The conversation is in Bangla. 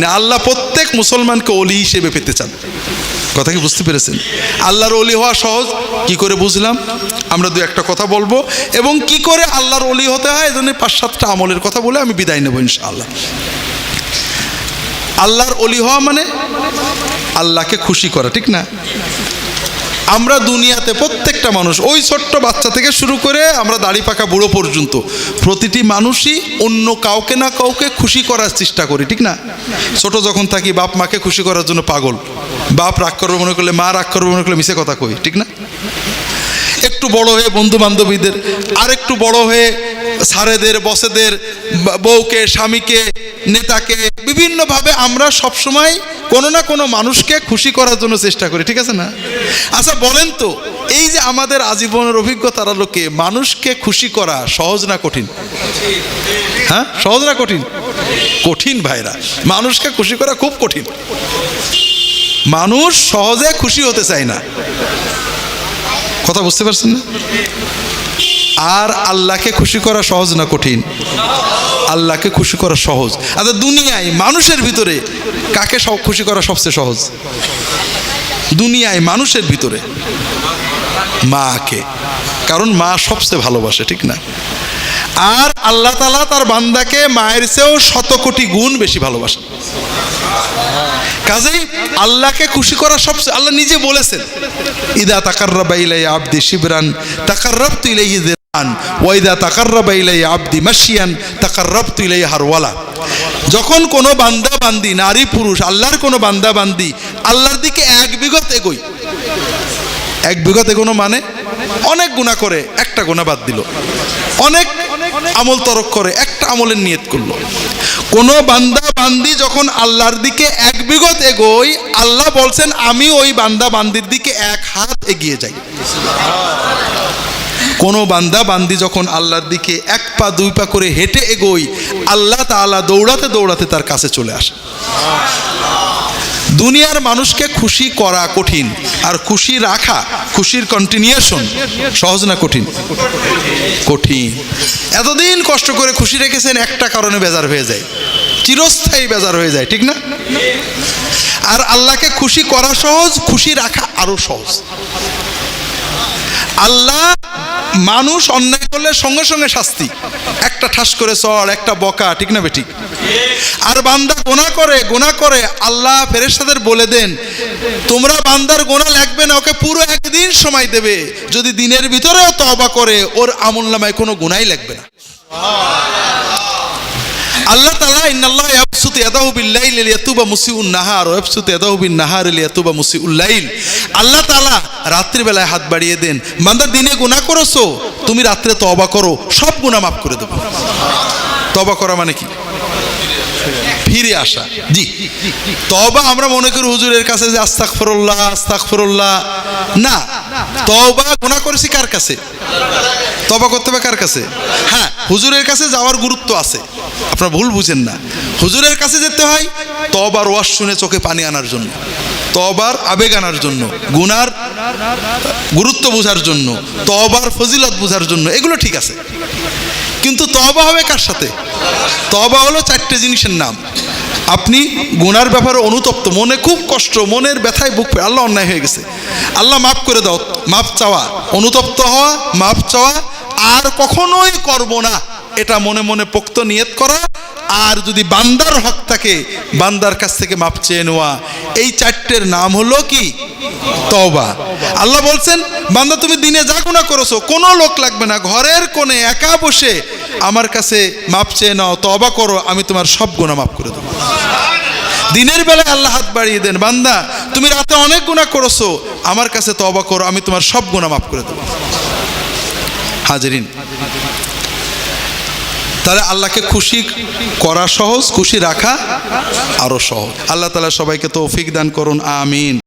না আল্লাহ প্রত্যেক মুসলমানকে অলি হিসেবে পেতে চান। কথা কি বুঝতে পেরেছেন? আল্লাহর অলি হওয়া সহজ, কি করে বুঝলাম? আমরা দু একটা কথা বলব, এবং কি করে আল্লাহর অলি হতে হয়, এজন্য পাঁচ সাতটা আমলের কথা বলে আমি বিদায় নেব ইনশাআল্লাহ। আল্লাহর অলি হওয়া মানে আল্লাহকে খুশি করা, ঠিক না? আমরা দুনিয়াতে প্রত্যেকটা মানুষ, ওই ছোট্ট বাচ্চা থেকে শুরু করে আমরা দাড়ি পাকা বুড়ো পর্যন্ত, প্রতিটি মানুষই অন্য কাউকে না কাউকে খুশি করার চেষ্টা করি, ঠিক না? ছোট যখন থাকি, বাপ মাকে খুশি করার জন্য পাগল। বাপ রাগ করবে মনে করলে, মা রাগ করবে মনে করলে মিশে কথা কই, ঠিক না? একটু বড় হয়ে বন্ধু বান্ধবীদের আর একটু বড় হয়ে সারেদের বসেদের বউকে, স্বামীকে, নেতাকে, বিভিন্নভাবে আমরা সবসময় কোনো না কোনো মানুষকে খুশি করার জন্য চেষ্টা করি, ঠিক আছে না? আচ্ছা বলেন তো, এই যে আমাদের আজীবনের অভিজ্ঞতার আলোকে মানুষকে খুশি করা সহজ না কঠিন? হ্যাঁ? সহজ না কঠিন? কঠিন ভাইরা, মানুষকে খুশি করা খুব কঠিন। মানুষ সহজে খুশি হতে চায় না। কথা বুঝতে পারছেন না? আর আল্লাহকে খুশি করা সহজ না কঠিন? আল্লাহকে খুশি করা সহজ। আচ্ছা দুনিয়ায় মানুষের ভিতরে কাকে খুশি করা সবচেয়ে সহজ? দুনিয়ায় মানুষের ভিতরে মাকে। কারণ মা সবচেয়ে ভালোবাসে, ঠিক না? আর আল্লাহ তালা তার বান্দাকে মায়ের চেয়েও শত কোটি গুণ বেশি ভালোবাসে কাজেই আল্লাহকে খুশি করা সবচেয়ে আল্লাহ নিজে বলেছেন, ইদা তাকার্রাবা ইলাই আবদি শিবরান ওয়াইদা তাকার্রাবা ইলাই যখন কোনো বান্দা বান্দি নারী, পুরুষ, আল্লাহর কোনো বান্দা বান্দি আল্লাহর দিকে এক বিগত এগোই এক বিগত এগোনো মানে? অনেক গুণা করে, একটা গুণা বাদ দিল। অনেক আমল তরক করে, একটা আমলের নিয়ত করল। কোনো বান্দা বান্দি যখন আল্লাহর দিকে এক বিগত এগোই আল্লাহ বলছেন, আমি ওই বান্দা বান্দির দিকে এক হাত এগিয়ে যাই। কোনো বান্দা, বান্দি যখন আল্লাহর দিকে এক পা, দুই পা করে হেঁটে এগোই আল্লাহ তাআলা দৌড়াতে দৌড়াতে তার কাছে চলে আসে। দুনিয়ার মানুষকে খুশি করা কঠিন, আর খুশি রাখা, খুশির কন্টিনিউশন সহজ না কঠিন? কঠিন। এতদিন কষ্ট করে খুশি রেখেছেন, একটা কারণে বেজার হয়ে যায়। চিরস্থায়ী বেজার হয়ে যায়, ঠিক না? আর আল্লাহকে খুশি করা সহজ, খুশি রাখা আরও সহজ। আল্লাহ মানুষ অন্যায় করলে সঙ্গে সঙ্গে শাস্তি। একটা ঠাস করে চড় একটা বকা, ঠিক না বেঠিক আর বান্দা গোনা করে গোনা করে, আল্লাহ ফেরেশতাদের বলে দেন, তোমরা বান্দার গোনা লাগবে না, ওকে পুরো একদিন সময় দেবে। যদি দিনের ভিতরেও তবা করে, ওর আমল নামায় কোনো গোনাই লাগবে না। আল্লাহ তাআলা ইন্নাল্লাহ নাহার লাইল। আল্লাহ তাআলা রাত্রি বেলায় হাত বাড়িয়ে দেন দিনে তুমি রাত্রে করো, সব মাফ করে করা মানে কি? ফিরে আসা। জি। তবা আমরা মনে করি হুজুরের কাছে যে আস্তাক ফরল্লাহ আস্তাক ফরল্লাহ না তবা গুনাহ করেছি কার কাছে? তবা করতে হবে কার কাছে? হ্যাঁ হুজুরের কাছে যাওয়ার গুরুত্ব আছে। আপনারা ভুল বুঝেন না। হুজুরের কাছে যেতে হয় তবার ওয়াশ শুনে চোখে পানি আনার জন্য তবার আবেগ আনার জন্য, গুনার গুরুত্ব বোঝার জন্য তবার ফজিলত বোঝার জন্য, এগুলো ঠিক আছে। কিন্তু তবা হবে কার সাথে? তবা হলো চারটে জিনিসের নাম। আপনি গুনার ব্যাপারে অনুতপ্ত, মনে খুব কষ্ট, মনের ব্যথায় বুক আল্লাহ অন্যায় হয়ে গেছে। আল্লাহ মাফ করে দাও, মাফ চাওয়া, অনুতপ্ত হওয়া, মাফ চাওয়া আর কখনোই করব না। এটা মনে মনে পোক্ত নিয়ত করা। আর যদি বান্দার হক থাকে, বান্দার কাছ থেকে মাপ চেয়ে নেওয়া। এই চারটের নাম হলো কি? তওবা। আল্লাহ বলছেন, বান্দা তুমি দিনে যা গুণা করেছ, কোনো লোক লাগবে না। ঘরের কোণে একা বসে আমার কাছে মাপ চেয়ে নাও, তওবা করো, আমি তোমার সব গুণা মাফ করে দেবো। দিনের বেলায় আল্লাহ হাত বাড়িয়ে দেন, বান্দা, তুমি রাতে অনেক গুণা করেছ, আমার কাছে তওবা করো, আমি তোমার সব গুণা মাফ করে দেবো। হাজারিন। তাহলে আল্লাহকে খুশি করা সহজ, খুশি রাখা আরও সহজ। আল্লাহ তালা সবাইকে তৌফিক দান করুন, আমিন।